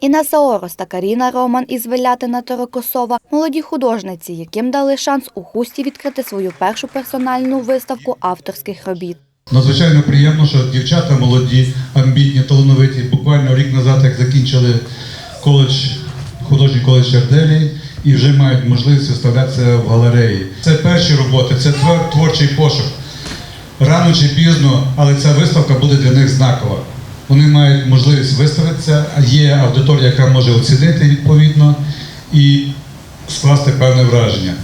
Інеса Орос та Каріна Роман із Велятина Торокосова – молоді художниці, яким дали шанс у хусті відкрити свою першу персональну виставку авторських робіт. Надзвичайно приємно, що дівчата молоді, амбітні, талановиті. Буквально рік назад, як закінчили коледж, художній коледж Ярделі, і вже мають можливість виставлятися в галереї. Це перші роботи, це твор- творчий пошук. Рано чи пізно, але ця виставка буде для них знакова. Вони мають можливість виставитися, є аудиторія, яка може оцінити відповідно і скласти певне враження.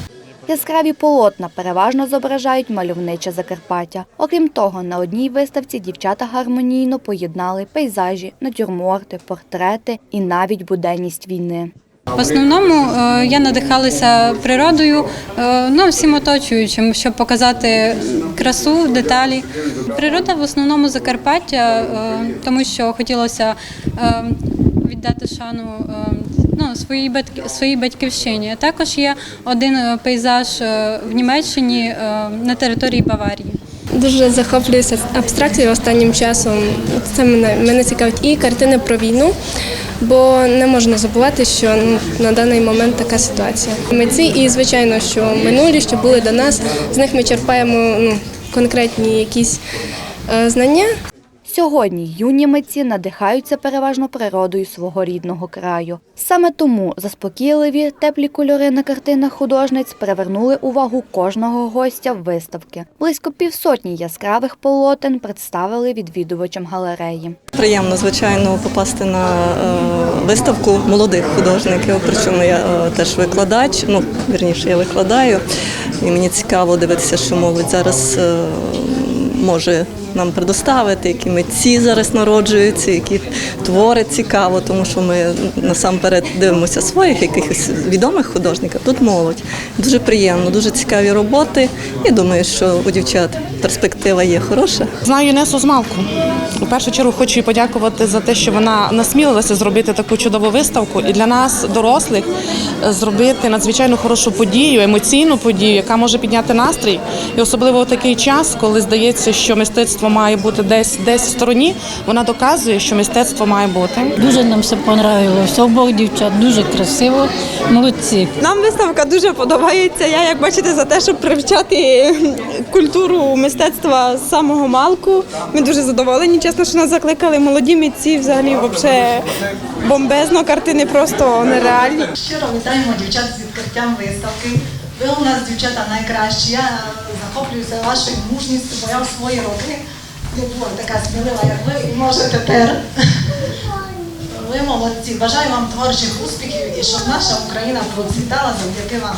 Яскраві полотна переважно зображають мальовниче Закарпаття. Окрім того, на одній виставці дівчата гармонійно поєднали пейзажі, натюрморти, портрети і навіть буденність війни. В основному е, я надихалася природою, е, ну всім оточуючим, щоб показати красу, деталі. Природа в основному Закарпаття, е, тому що хотілося віддати шану ну, своїй своїй батьківщині. Також є один пейзаж в Німеччині на території Баварії. Дуже захоплююся абстракцією останнім часом. Це мене, мене цікавить і картини про війну, бо не можна забувати, що на даний момент така ситуація. Митці і звичайно, що минулі, що були до нас, з них ми черпаємо ну, конкретні якісь е, знання. Сьогодні юні митці надихаються переважно природою свого рідного краю. Саме тому заспокійливі теплі кольори на картинах художниць привернули увагу кожного гостя виставки. Близько півсотні яскравих полотен представили відвідувачам галереї. Приємно, звичайно, попасти на е, виставку молодих художників. Причому я е, теж викладач. Ну, вірніше, я викладаю. І мені цікаво дивитися, що молодь зараз е, може нам предоставити, які митці зараз народжуються, які твори цікаво, тому що ми насамперед дивимося своїх якихось відомих художників. Тут молодь. Дуже приємно, дуже цікаві роботи. І думаю, що у дівчат перспектива є хороша. Знаю Інесу з малку. У першу чергу хочу їй подякувати за те, що вона насмілилася зробити таку чудову виставку. І для нас, дорослих, зробити надзвичайно хорошу подію, емоційну подію, яка може підняти настрій. І особливо в такий час, коли здається, що мистецтво має бути десь десь в стороні. Вона доказує, що мистецтво має бути. Дуже нам все понравилось. Обох дівчат дуже красиво, молодці. Нам виставка дуже подобається. Я, як бачите, за те, щоб привчати культуру мистецтва з самого малку. Ми дуже задоволені. Чесно, що нас закликали молоді митці. Взагалі, взагалі бомбезно, картини просто нереальні. Щиро вітаємо дівчат з відкриттям виставки. Ви у нас дівчата найкращі. Я захоплююся вашою мужністю, бо я в свої роки не була така смілива, як ви, і може тепер. Ви молодці. Бажаю вам творчих успіхів і щоб наша Україна процвітала завдяки вам.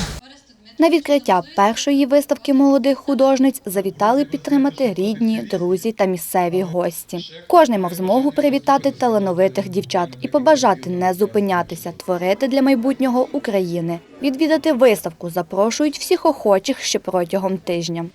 На відкриття першої виставки молодих художниць завітали підтримати рідні, друзі та місцеві гості. Кожний мав змогу привітати талановитих дівчат і побажати не зупинятися, творити для майбутнього України. Відвідати виставку запрошують всіх охочих ще протягом тижня.